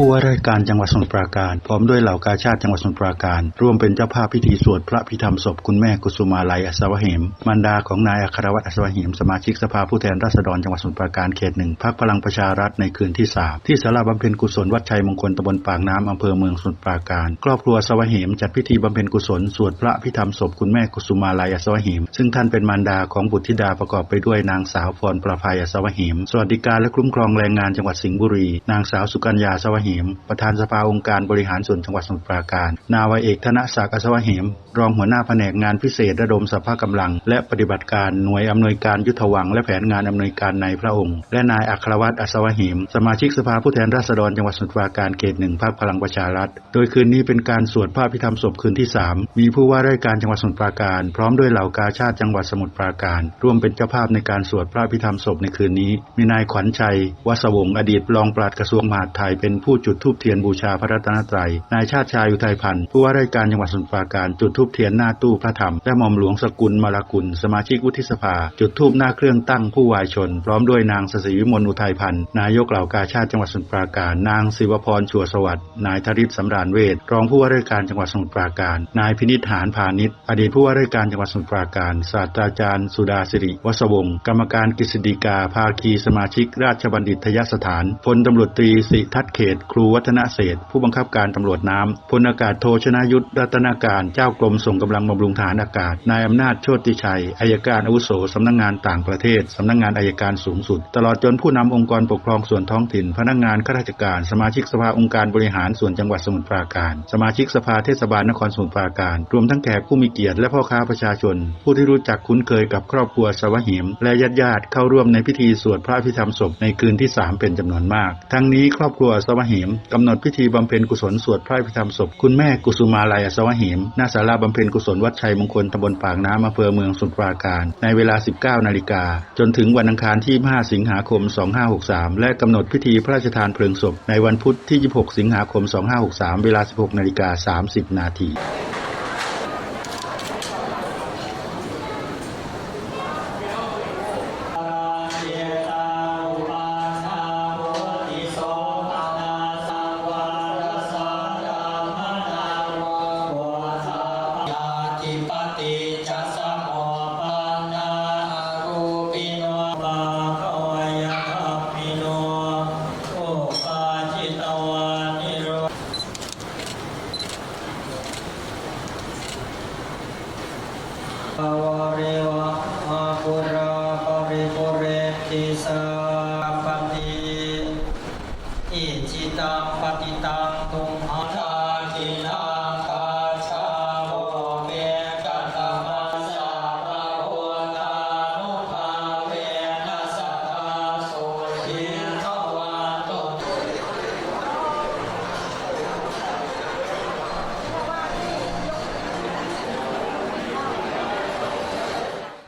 ผู้ว่าราชการจังหวัดสมุทรปราการ พร้อมด้วยเหล่ากาชาติจังหวัดสมุทรปราการ ร่วมเป็นเจ้าภาพพิธีสวดพระพิธรรมศพคุณแม่กุสุมาลัยอัศวเหมมารดาของนายอัครวัตรอัศวเหมสมาชิกสภาผู้แทนราษฎรจังหวัดสมุทรปราการเขตหนึ่งพรรคพลังประชารัฐในคืนที่สามที่ศาลาบำเพ็ญกุศลวัดชัยมงคลตำบลปากน้ำอำเภอเมืองสมุทรปราการ ครอบครัวอัศวเหมจัดพิธีบำเพ็ญกุศลสวดพระพิธรรมศพคุณแม่กุสุมาลัยอัศวเหมซึ่งท่านเป็นมารดาของบุตรธิดาประกอบไปด้วยนางสาวพรประภัยอัศวเหมสวัสดิการและคุ้มครองแรงงานจังหวัดสิงห์บุรี นางสาวสุกัญญาอัศวเหม ประธานสภาองค์การบริหารส่วนจังหวัดสมุทรปราการ นาวาเอกธนศักดิ์อัศวะเหม รองหัวหน้าแผนกงานพิเศษระดมสภากำลัง และปฏิบัติการหน่วยอำนวยการยุทธวังและแผนงานอำนวยการในพระองค์ และนายอัครวัตรอัศวเหมสมาชิกสภาผู้แทนราษฎรจังหวัดสมุทรปราการเขตหนึ่งพรรคพลังประชารัฐ โดยคืนนี้เป็นการสวดพระพิธรรมศพคืนที่สามมีผู้ว่าราชการจังหวัดสมุทรปราการ พร้อมด้วยเหล่ากาชาติจังหวัดสมุทรปราการ ร่วมเป็นเจ้าภาพในการสวดพระพิธรรมศพในคืนนี้ มีนายขวัญชัย วสวงศ์อดีตรองปลัดกระทรวงมหาดไทยเป็นผู้จุดธูปเทียนบูชาพระรัตนตรัยนายชาติชายอุทัยพันธ์ผู้ว่าราชการจังหวัดสมุทรปราการจุดธูปเทียนหน้าตู้พระธรรม และหม่อมหลวงสกุลมาลากุล สมาชิกวุฒิสภา จุดธูปหน้าเครื่องตั้งผู้วายชน พร้อมด้วยนางสศิวิมลอุทัยพันธ์ นายกเหล่ากาชาติจังหวัดสมุทรปราการ นางศิวพรชัวสวัสดิ์ นายธริศสำราญเวทรองผู้ว่าราชการจังหวัดสมุทรปราการ นายพินิจหานพาณิชย์อดีตผู้ว่าราชการจังหวัดสมุทรปราการ ศาสตราจารย์ สุดาสิริวสวงศ์กรรมการกฤษฎีกา ภาคีสมาชิก ราชบัณฑิตยสถาน พลตำรวจตรีสิทัศเขต ครูวัฒนเศษผู้บังคับการตำรวจน้ำพลอากาศโทชนายุทธรัตนาการ เจ้ากรมส่งกำลังบำรุงฐานอากาศ นายอำนาจโชติชัย อายการอาวุโสสำนักงงานต่างประเทศ สำนักงงานอายการสูงสุด ตลอดจนผู้นำองค์กรปกครองส่วนท้องถิ่น พนักงานข้าราชการ สมาชิกสภาองค์การบริหารส่วนจังหวัดสมุทรปราการ สมาชิกสภาเทศบาลนครสมุทรปราการ รวมทั้งแขกผู้มีเกียรติและพ่อค้าประชาชน ผู้ที่รู้จักคุ้นเคยกับครอบครัวสวะหิม และญาติญาติเข้าร่วมในพิธีสวดพระพิธรรมศพในคืนที่สามเป็นจำนวนมาก ทั้งนี้ครอบครัวสวะหิมกำหนดพิธีบำเพ็ญกุศลสวดพระพิธรรมศพคุณแม่กุสุมาลัยอัศวหิมณศาลาบำเพ็ญกุศลวัดชัยมงคลตำบลปากน้ำอำเภอเมืองสมุทรปราการ ในเวลา 19 นาฬิกา จนถึงวันอังคารที่ 5 สิงหาคม 2563 และกำหนดพิธีพระราชทานเพลิงศพในวันพุธที่ 26 สิงหาคม 2563 เวลา 16 นาฬิกา 30 นาที เรวะอาภุราปริปุเรติสาปติอิจิตังปฏิตังตุมหาทาทินา